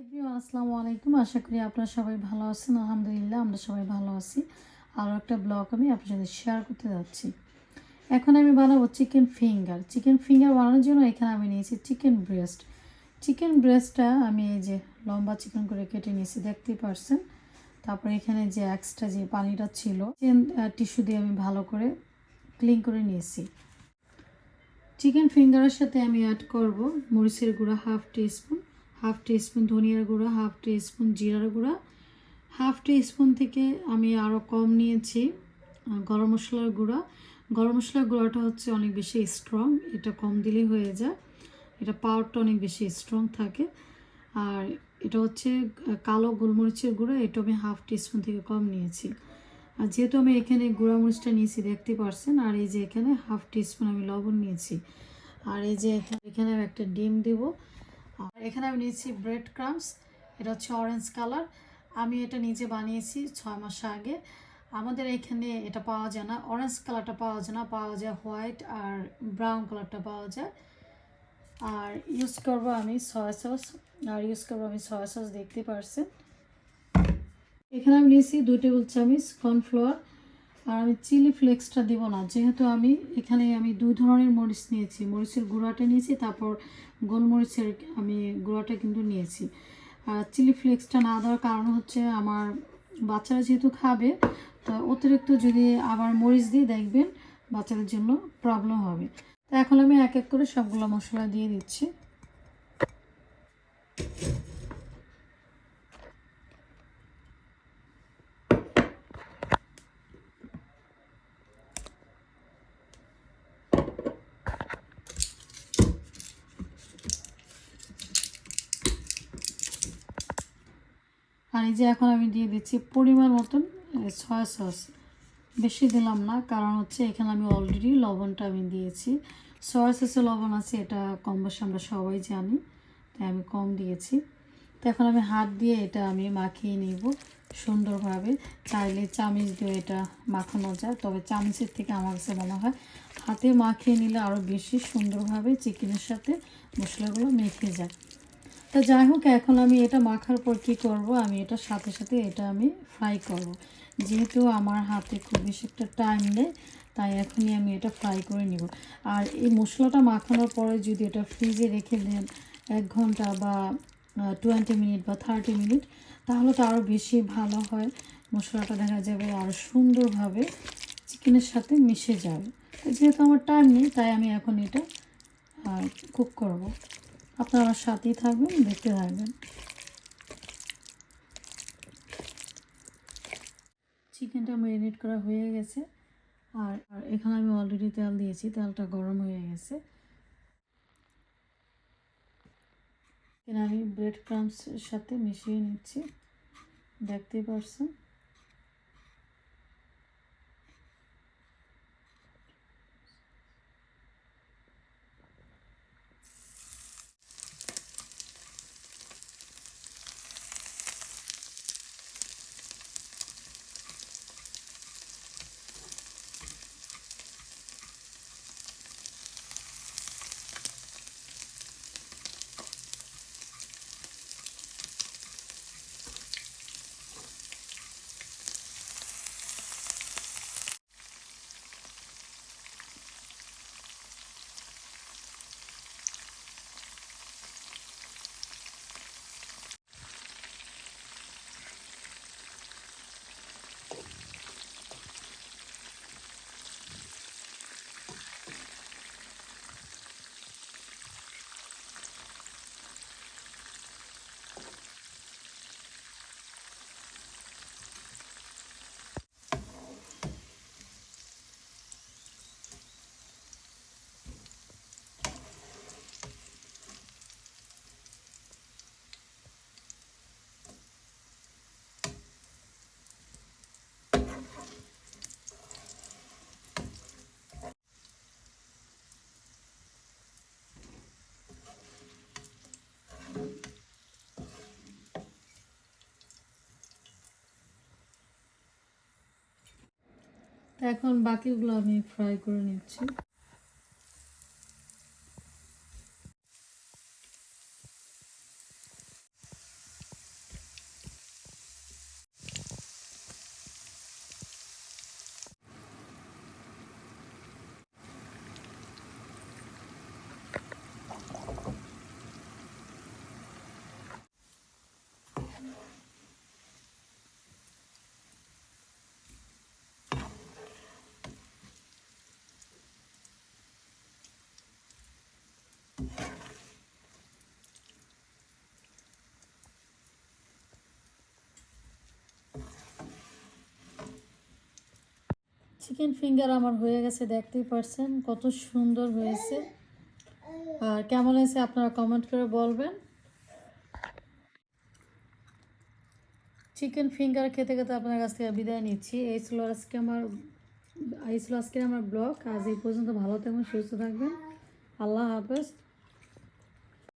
Everyone আসসালামু আলাইকুম। আশা করি আপনারা সবাই ভালো আছেন। আলহামদুলিল্লাহ, আমরা সবাই ভালো আছি। আরও একটা ব্লগ আমি আপনার সাথে শেয়ার করতে যাচ্ছি। এখন আমি বানাবো চিকেন ফিঙ্গার চিকেন ফিঙ্গার বানানোর জন্য এখানে আমি নিয়েছি চিকেন ব্রেস্ট চিকেন ব্রেস্টটা আমি এই যে লম্বা চিকেন করে কেটে নিয়েছি, দেখতেই পারছেন। তারপরে এখানে যে এক্সট্রা যে পানিটা ছিল টিস্যু দিয়ে আমি ভালো করে ক্লিন করে নিয়েছি। চিকেন ফিঙ্গারের সাথে আমি অ্যাড করব মরিচের গুঁড়া হাফ টিস্পুন হাফ টিস্পুন ধনিয়ার গুঁড়া, হাফ টিস্পুন জিরার গুঁড়া। হাফ টিস্পুন থেকে আমি আরও কম নিয়েছি গরম মশলার গুঁড়া। গরম মশলার গুঁড়াটা হচ্ছে অনেক বেশি স্ট্রং এটা কম দিলেই হয়ে যায়। এটা পাওয়ারটা অনেক বেশি স্ট্রং থাকে। আর এটা হচ্ছে কালো গোলমরিচের গুঁড়া, এটা আমি হাফ টিস্পুন থেকে কম নিয়েছি। আর যেহেতু আমি এখানে গুঁড়া মরিচটা নিয়েছি, দেখতে পারছেন, আর এই যে এখানে হাফ টিস্পুন আমি লবণ নিয়েছি। আর এই যে এখানে আমি একটা ডিম দেবো। আর এখানে আমি নিয়েছি ব্রেড ক্রামস এটা হচ্ছে অরেঞ্জ কালার আমি এটা নিজে বানিয়েছি ছয় মাস আগে। আমাদের এখানে এটা পাওয়া যায় না। অরেঞ্জ কালারটা পাওয়া যায় না, পাওয়া যায় হোয়াইট আর ব্রাউন কালারটা পাওয়া যায়। আর ইউজ করব আমি সয়া সস আর ইউজ করব আমি সয়া সস দেখতে পারছেন? এখানে আমি নিয়েছি দুই টেবিল চামচ কর্নফ্লাওয়ার আর আমি চিলি ফ্লেক্সটা দিব না। যেহেতু আমি এখানে আমি দুই ধরনের মরিচ নিয়েছি। মরিচের গুঁড়াটা নিয়েছি, তারপর গোলমরিচের আমি গুঁড়াটা কিন্তু নিয়েছি। আর চিলি ফ্লেক্সটা না দেওয়ার কারণ হচ্ছে আমার বাচ্চারা যেহেতু খাবে, তো অতিরিক্ত যদি আবার মরিচ দিয়ে দেখবেন, বাচ্চাদের জন্য প্রবলেম হবে। তো এখন আমি এক এক করে সবগুলো মশলা দিয়ে দিচ্ছি। আর এই যে এখন আমি দিয়ে দিচ্ছি পরিমাণ মতন সয়া সস বেশি দিলাম না, কারণ হচ্ছে এখানে আমি অলরেডি লবণটা আমি দিয়েছি। সয়া সসে লবণ আছে, এটা কম বেশি আমরা সবাই জানি, তাই আমি কম দিয়েছি। তো এখন আমি হাত দিয়ে এটা আমি মাখিয়ে নিব সুন্দরভাবে। চাইলে চামিচ দিয়ে এটা মাখানো যায়, তবে চামিচের থেকে আমার কাছে মনে হয় হাতে মাখিয়ে নিলে আরও বেশি সুন্দরভাবে চিকেনের সাথে মশলাগুলো মেখে যায়। তা যাই হোক, এখন আমি এটা মাখার পর কি করব? আমি এটা সাথে সাথে এটা আমি ফ্রাই করব। যেহেতু আমার হাতে খুব বেশি একটা টাইম নেই, তাই এখনই আমি এটা ফ্রাই করে নিব। আর এই মশলাটা মাখানোর পরে যদি এটা ফ্রিজে রেখে দেন এক ঘণ্টা বা টোয়েন্টি মিনিট বা থার্টি মিনিট তাহলে তো আরও বেশি ভালো হয়। মশলাটা দেখা যাবে আরও সুন্দরভাবে চিকেনের সাথে মিশে যাবে। যেহেতু আমার টাইম নেই, তাই আমি এখন এটা কুক করব। আপনারা আমার সাথেই থাকবেন, দেখতে থাকবেন। চিকেনটা ম্যারিনেট করা হয়ে গেছে। আর এখানে আমি অলরেডি তেল দিয়েছি, তেলটা গরম হয়ে গেছে। এখানে আমি ব্রেড ক্রামসের সাথে মিশিয়ে নিচ্ছি, দেখতেই পারছেন। এখন বাকিগুলো আমি ফ্রাই করে নিচ্ছি। চিকেন ফিঙ্গার আমার হয়ে গেছে, দেখতেই পারছেন কত সুন্দর হয়েছে। আর কেমন হয়েছে আপনারা কমেন্ট করে বলবেন। চিকেন ফিঙ্গার খেতে খেতে আপনার কাছ থেকে বিদায় নিচ্ছি। এই ছিল আজকে আমার, এই ছিল আজকে আমার ব্লগ আজ এই পর্যন্ত ভালো থাকবেন, সুস্থ থাকবেন। আল্লাহ হাফেজ।